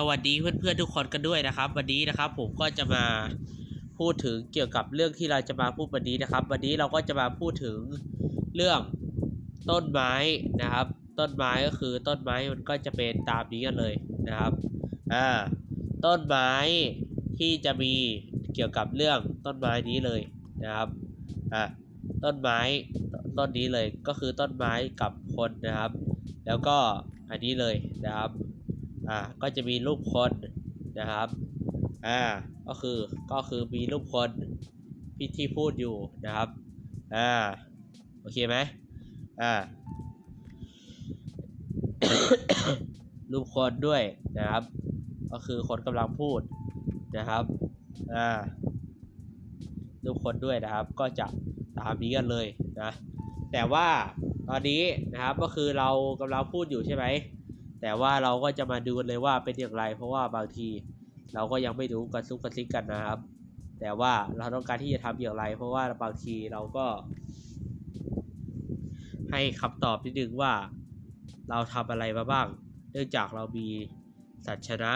สวัสดีเพื่อนๆทุกคนกันด้วยนะครับ วันนี้นะครับผมก็จะมาพูดถึงเกี่ยวกับเรื่องที่เราจะมาพูดวันนี้นะครับ วันนี้เราก็จะมาพูดถึงเรื่องต้นไม้นะครับ ต้นไม้ก็คือต้นไม้มันก็จะเป็นตามนี้กันเลยนะครับอ่าต้นไม้ที่จะมีเกี่ยวกับเรื่องต้นไม้นี้เลยนะครับอ่าต้นไม้ต้นนี้เลยก็คือต้นไม้กับคนนะครับ แล้วก็อันนี้เลยนะครับ อ่าก็จะมีรูปคนนะครับอ่าก็คือก็คือมีรูปคนพี่ที่พูดอยู่นะครับอ่าโอเคไหมอ่ารูปคนด้วยนะครับ ก็คือคนกำลังพูดนะครับอ่ารูปคนด้วยนะครับ ก็จะตามนี้กันเลยนะแต่ว่าตอนนี้นะครับก็คือเรากำลังพูดอยู่ใช่ไหม แต่ว่าเราก็จะมาดูกันเลยว่าเป็นอย่างไร เพราะว่าบางทีเราก็ยังไม่รู้กันซุกกันซิกกันนะครับ แต่ว่าเราต้องการที่จะทำอย่างไร เพราะว่าบางทีเราก็ ให้คำตอบนิดนึงว่า เราทำอะไรมาบ้าง เนื่องจากเรามีสัญชนะ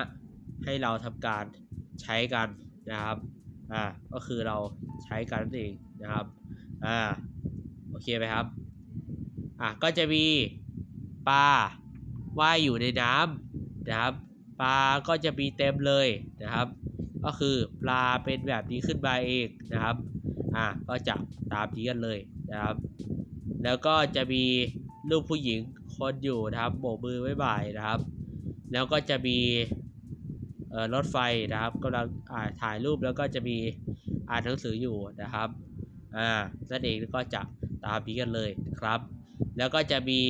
ให้เราทำการใช้กันนะครับ อ่า ก็คือเราใช้กันนั่นเองนะครับ อ่า โอเคไหมครับ อะ ก็จะมีปลา ว่ายอยู่ในน้ำนะครับปลาก็จะมีเต็มเลยนะครับ ก็คือปลาเป็นแบบนี้ขึ้นมาเองนะครับอะก็จะตามนี้กันเลยนะครับ แล้วก็จะมีรูปผู้หญิงคนอยู่นะครับโบกมือไว้บ่ายนะครับ แล้วก็จะมีรถไฟนะครับกำลังถ่ายรูปแล้วก็จะมีอ่านหนังสืออยู่นะครับอ่านั่นเองก็จะตามนี้กันเลยครับ แล้วก็จะมี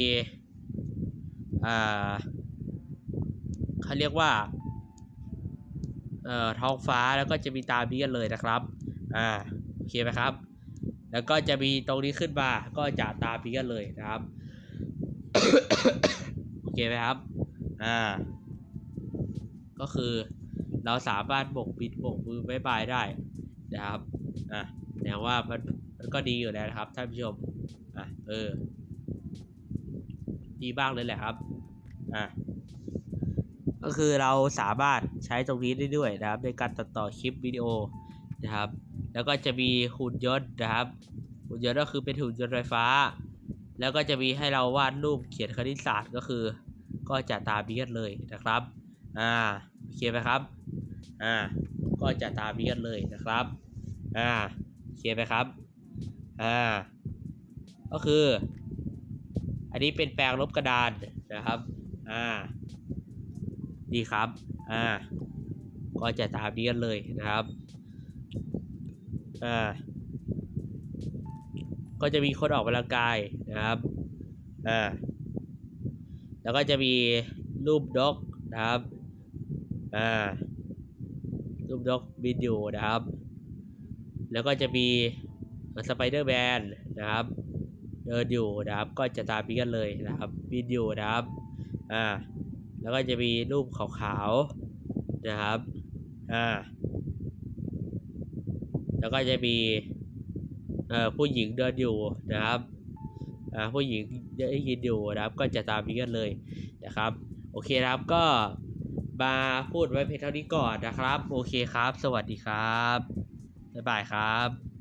อ่าเขาเรียกว่าเอ่อท้องฟ้าแล้วก็จะมีตามนี้กันเลยนะครับอ่าโอเคไหมครับ แล้วก็จะมีตรงนี้ขึ้นมาก็จะตามนี้กันเลยนะครับโอเคไหมครับอ่าก็คือเราสามารถบกบิดบกมือบายบายได้นะครับอะแต่ว่ามันมันก็ดีอยู่แล้วนะครับท่านผู้ชมอะเออ ดีบ้างเลยแหละครับ อะก็คือเราสามารถใช้ตรงนี้ได้ด้วยนะครับ ในการตัดต่อคลิปวิดีโอนะครับ แล้วก็จะมีหุ่นยนต์นะครับ หุ่นยนต์ก็คือเป็นหุ่นยนต์ไฟฟ้า แล้วก็จะมีให้เราวาดรูปเขียนคณิตศาสตร์ก็คือ ก็จะตามนี้กันเลยนะครับ อ่าโอเคไหมครับ อ่า ก็จะตามนี้กันเลยนะครับ อ่าโอเคไหมครับ อ่า ก็คือ อันนี้เป็นแปลงลบกระดานนะครับ อ่า ดีครับ อ่า ก็จะตามนี้กันเลยนะครับ อ่า ก็จะมีคนออกกำลังกายนะครับ อ่า แล้วก็จะมีรูปด็อกนะครับ อ่า รูปด็อกบินอยู่นะครับ แล้วก็จะมีสไปเดอร์แมนนะครับ เดินอยู่นะครับ ก็จะตามนี้กันเลยนะครับบินอยู่นะครับอ่าแล้วก็จะมีรูปขาวๆนะครับอ่าแล้วก็จะมีเอ่อผู้หญิงเดินอยู่นะครับอ่าผู้หญิงได้ยินอยู่นะครับ ก็จะตามนี้กันเลยนะครับ โอเคครับก็มาพูดไว้เพียงเท่านี้ก่อนนะครับ โอเคครับ สวัสดีครับบ๊ายบายครับ